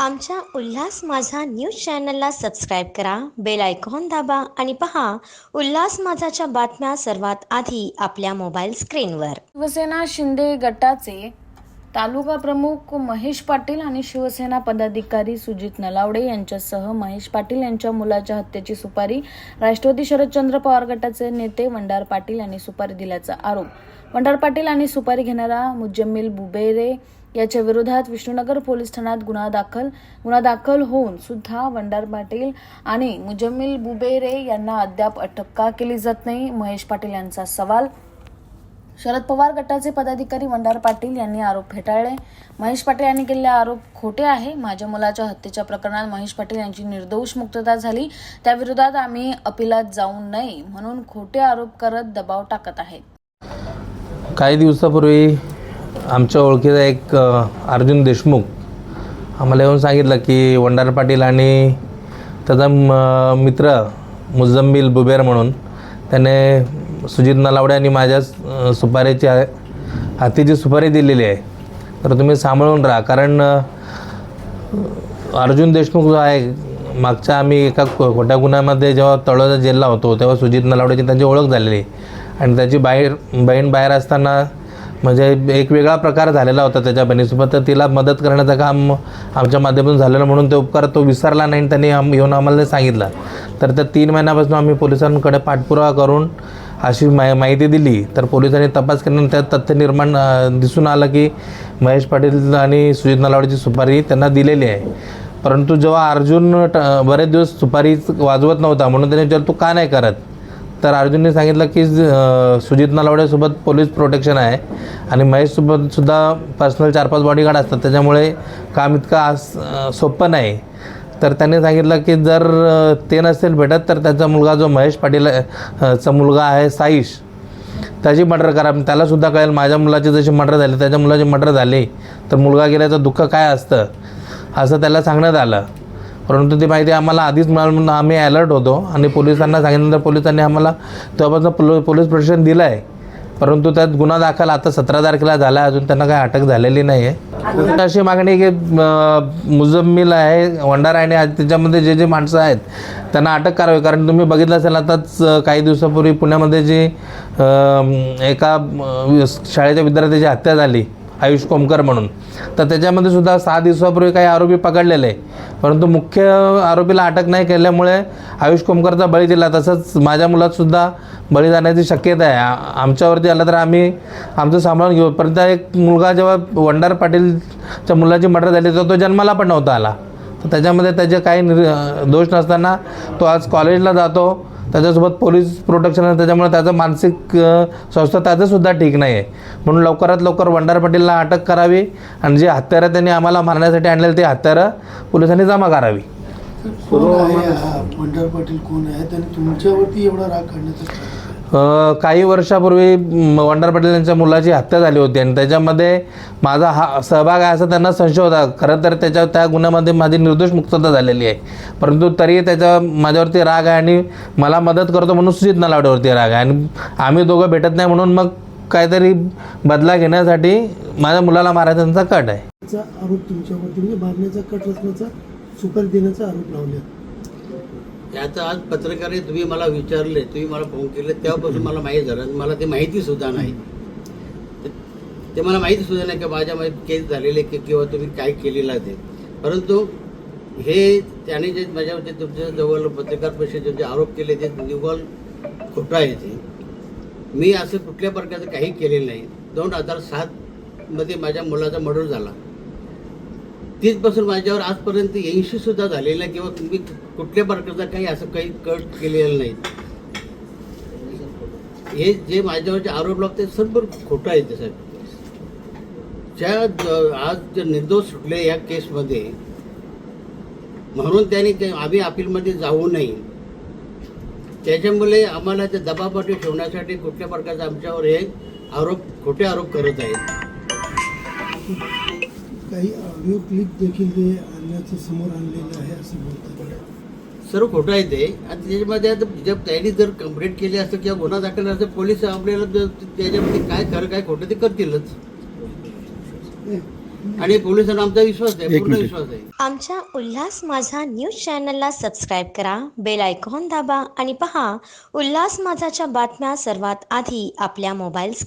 आमच्या उल्हास माझा न्यूज चॅनलला सबस्क्राईब करा बेल आयकॉन दाबा आणि पहा उल्हास माझाच्या बातम्या सर्वात आधी आपल्या मोबाईल स्क्रीनवर. शिवसेना शिंदे गटाचे तालुका प्रमुख महेश पाटील आणि शिवसेना पदाधिकारी सुजित नलावडे यांच्यासह महेश पाटील यांच्या मुलाच्या हत्येची सुपारी राष्ट्रवादी शरदचंद्र पवार गटाचे नेते वंडार पाटील यांनी सुपारी दिल्याचा आरोप. वंडार पाटील आणि सुपारी घेणारा मुजम्मिल बुबेरे याच्या विरोधात विष्णुनगर पोलीस ठाण्यात गुन्हा दाखल. गुन्हा दाखल होऊन सुद्धा वंडार पाटील आणि मुजम्मिल बुबेरे यांना अद्याप अटक का केली जात नाही. महेश पाटील यांचा सवाल. शरद पवार गटाचे पदाधिकारी वंडार पाटील यांनी आरोप फेटाळले. महेश पाटील यांनी केलेले आरोप खोटे आहे. माझ्या मुलाच्या हत्येच्या प्रकरणात महेश पाटील यांची निर्दोष मुक्तता झाली. त्याविरोधात आम्ही अपिलात जाऊ नये म्हणून खोटे आरोप करत दबाव टाकत आहेत. काही दिवसापूर्वी आमच्या ओळखीचा एक अर्जुन देशमुख आम्हाला येऊन सांगितलं की वंडार पाटील आणि त्याचा म- मित्र मुजम्मिल बुबेर म्हणून त्याने सुजित नलावडे आणि माझ्या सुपारीची हातीची सुपारी दिलेली आहे. तर तुम्ही सांभाळून राहा. कारण अर्जुन देशमुख जो आहे मागच्या आम्ही एका खोट्या गुन्ह्यामध्ये जेव्हा तळोजा जेलला होतो तेव्हा सुजित नलावडेची त्यांची ओळख झालेली. आणि त्याची बाहेर बहीण बाहेर असताना म्हणजे एक वेगळा प्रकार झालेला होता त्याच्या बहिणीसोबत. तर तिला मदत करण्याचं काम आमच्या माध्यमातून झालेलं म्हणून ते उपकार तो विसरला नाही आणि त्यांनी आम येऊन आम्हाला सांगितलं. तर त्या तीन महिन्यापासून आम्ही पोलिसांकडे पाठपुरावा करून अशी मा माहिती दिली. तर पोलिसांनी तपास केल्यानंतर त्यात तथ्य निर्माण दिसून आलं की महेश पाटील आणि सुजित नलावडेची सुपारी त्यांना दिलेली आहे. परंतु जेव्हा अर्जुन ट बरेच दिवस सुपारी वाजवत नव्हता म्हणून त्याने जर तू का नाही करत? तर अर्जुनने सांगितलं की सुजित नलावडेसोबत पोलीस प्रोटेक्शन आहे आणि महेशसोबत सुद्धा पर्सनल चार पाच बॉडीगार्ड असतात. त्याच्यामुळे काम इतकं आस सोपं नाही. तर त्याने सांगितलं की जर ते नसेल भेटत तर त्याचा मुलगा जो महेश पाटील चा मुलगा आहे साईश त्याची मर्डर करा. त्यालासुद्धा कळेल माझ्या मुलाची जशी मर्डर झाली त्याच्या मुलाची मर्डर झाली तर मुलगा गेल्याचं दुःख काय असतं? असं त्याला सांगण्यात आलं. परंतु ती माहिती आम्हाला आधीच मिळाली म्हणून आम्ही अलर्ट होतो. आणि पोलिसांना सांगितल्यानंतर पोलिसांनी आम्हाला तेव्हापासून पोलो पोलीस प्रोटेक्शन दिलं आहे परंतु त्यात गुन्हा दाखल आता सतरा तारखेला झाला आहे अजून त्यांना काही अटक झालेली नाही आहे अशी मागणी आहे की मुजम्मिल आहे वंडारा आणि त्याच्यामध्ये जे जे माणसं आहेत त्यांना अटक करावी. कारण तुम्ही बघितलं असेल आताच काही दिवसापूर्वी पुण्यामध्ये जी एका शाळेच्या विद्यार्थ्याची हत्या झाली आयुष कोमकर म्हणून. तर त्याच्यामध्ये सुद्धा सहा दिवसापूर्वी काही आरोपी पकडलेले आहे. परंतु मुख्य आरोपीला अटक नाही केल्यामुळे आयुष कोमकरचा बळी दिला. तसंच माझ्या मुलातसुद्धा बळी जाण्याची शक्यता आहे. आमच्यावरती आलं तर आम्ही आमचं सांभाळून घेऊ. परंतु एक मुलगा जेव्हा वंडार पाटीलच्या मुलाची मर्डर झाली तर तो जन्माला पण नव्हता आला. तर त्याच्यामध्ये त्याचे काही दोष नसताना तो आज कॉलेजला जातो. त्याच्यासोबत पोलीस प्रोटेक्शन आहे त्याच्यामुळे त्याचं मानसिक स्वास्थ्य त्याचंसुद्धा ठीक नाही आहे. म्हणून लवकरात लवकर वंडार पाटीलला अटक करावी आणि जे हत्यारं त्यांनी आम्हाला मारण्यासाठी आणलेलं ते हत्यारं पोलिसांनी जमा करावी. वंडार पाटील कोण आहे? त्यांनी तुमच्यावरती एवढा राग काढण्याचा काही वर्षापूर्वी वंडर वंडार पाटील यांच्या मुलाची हत्या झाली होती आणि त्याच्यामध्ये माझा हा सहभाग आहे असं त्यांना संशय होता. खरं तर त्याच्या त्या गुन्ह्यामध्ये माझी निर्दोष मुक्तता झालेली आहे. परंतु तरीही त्याच्या माझ्यावरती राग आहे आणि मला मदत करतो म्हणून सुजित नलावडेवरती राग आहे. आणि आम्ही दोघं भेटत नाही म्हणून मग काहीतरी बदला घेण्यासाठी माझ्या मुलाला मारायचा त्यांचा कट आहे. आरोप तुमच्यावरती म्हणजे मारण्याचा कट रचण्याचा सुपर देण्याचा आरोप लावला याचं आज पत्रकारे तुम्ही मला विचारले तुम्ही मला फोन केले तेव्हापासून मला माहीत झालं आणि मला ते माहिती सुद्धा नाही. ते- मला माहिती सुद्धा नाही की माझ्या माहीत केस झालेले की किंवा तुम्ही काय केलेलं ते. परंतु हे त्याने जे माझ्यावरती तुमच्या जवळ पत्रकार परिषदेचे जे आरोप केले ते निव्वळ खोटं आहे ते. मी असं कुठल्या प्रकारचं काही केलेलं नाही. दोन हजार सातमध्ये माझ्या मुलाचा मर्डर झाला. तीचपासून माझ्यावर आजपर्यंत ऐंशी सुद्धा झालेलं किंवा तुम्ही कुठल्या प्रकारचा काही असं काही कट केलेलं नाही. हे जे माझ्यावरचे आरोप लावते सर्व खोटं आहे ते साहेब ज्या आज जे निर्दोष सुटले या केसमध्ये म्हणून त्याने आम्ही अपीलमध्ये जाऊ नये. त्याच्यामुळे आम्हाला ते दबापाठी ठेवण्यासाठी कुठल्या प्रकारचा आमच्यावर हे आरोप खोटे आरोप करत आहेत. काही ऑडिओ क्लिप देखील ते आणण्याचं समोर आणलेलं आहे असं बोलतात. सर्व खोटं आहे ते. आणि त्याच्यामध्ये आता जर त्यांनी जर कंप्लेंट केली असतं किंवा गुन्हा दाखल असं पोलीस आपल्याला जर त्याच्यामध्ये काय खरं काय खोटं ते करतीलच. आणि पोलिसांना आमचा विश्वास आहे पूर्ण. विश्वास आहे. आमच्या उल्हास माझा न्यूज चॅनलला सबस्क्राईब करा बेल आयकॉन दाबा आणि पहा उल्हास माझाच्या बातम्या सर्वात आधी आपल्या मोबाईल